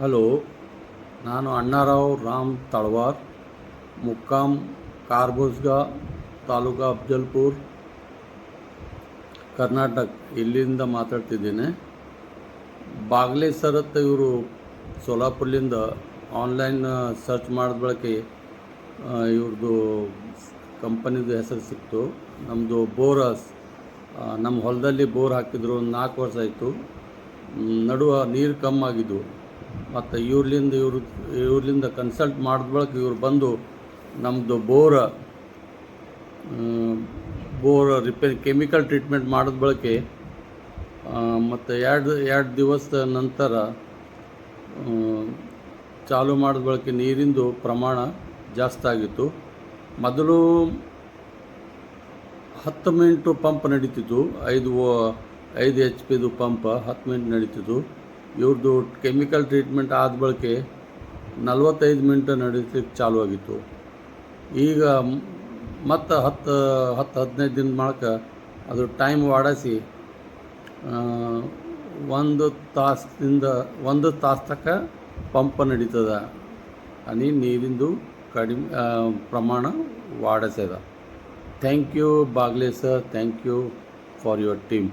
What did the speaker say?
Hello, ನಾನು ಅಣ್ಣಾರಾವ್ ರಾಮ್ ತಳವಾರ್, ಮುಕ್ಕಾಂ ಕಾರ್ಬೋಸ್ಗಾ ತಾಲೂಕಾ ಅಫ್ಜಲ್ಪುರ್, ಕರ್ನಾಟಕ. ಇಲ್ಲಿಂದ ಮಾತಾಡ್ತಿದ್ದೇನೆ. ಬಾಗ್ಲೆ ಸರತ್ ಇವರು ಸೋಲಾಪುರ್ಲಿಂದ ಆನ್ಲೈನ್ ಸರ್ಚ್ ಮಾಡಿದ ಬಳಕೆ ಇವ್ರದ್ದು ಕಂಪನಿದು ಹೆಸರು ಸಿಕ್ತು. ನಮ್ಮದು ಬೋರಸ್ ನಮ್ಮ ಹೊಲದಲ್ಲಿ ಬೋರ್ ಹಾಕಿದ್ರು ಒಂದು ನಾಲ್ಕು ವರ್ಷ ಆಯಿತು. ನಡುವ ನೀರು ಕಮ್ಮಾಗಿದ್ವು ಮತ್ತು ಇವ್ರಲಿಂದ ಇವ್ರ, ಇವ್ರಲಿಂದ ಕನ್ಸಲ್ಟ್ ಮಾಡಿದ ಬಳಿಕ ಇವ್ರು ಬಂದು ನಮ್ಮದು bore bore repair chemical treatment ಮಾಡಿದ ಬಳಕೆ ಮತ್ತು ಎರಡು ಎರಡು ದಿವಸದ ನಂತರ ಚಾಲು ಮಾಡಿದ ಬಳಕೆ ನೀರಿಂದು ಪ್ರಮಾಣ ಜಾಸ್ತಿ ಆಗಿತ್ತು. ಮೊದಲು ಹತ್ತು ಮಿನಿಟು ಪಂಪ್ ನಡೀತಿತ್ತು, ಐದು ಐದು ಎಚ್ ಪಿದು ಪಂಪ್ ಹತ್ತು ಮಿನಿಟ್ ನಡೀತಿತ್ತು. ಇವ್ರದ್ದು ಕೆಮಿಕಲ್ ಟ್ರೀಟ್ಮೆಂಟ್ ಆದ ಬಳಕೆ ನಲ್ವತ್ತೈದು ಮಿನಿಟ್ ನಡೀಲಿಕ್ಕೆ ಚಾಲು ಆಗಿತ್ತು. ಈಗ ಮತ್ತು ಹತ್ತು ಹತ್ತು ಹದಿನೈದು ದಿನ ಮಾಡಕ್ಕೆ ಅದು ಟೈಮ್ ವಾಡಿಸಿ ಒಂದು ತಾಸಿಂದ ಒಂದು ತಾಸು ತಕ್ಕ ಪಂಪ್ ನಡೀತದ. ಅನಿ ನೀರಿಂದು ಕಡಿಮೆ ಪ್ರಮಾಣ ವಾಡಿಸ್ಯದ. Thank you Bagle sir thank you for your team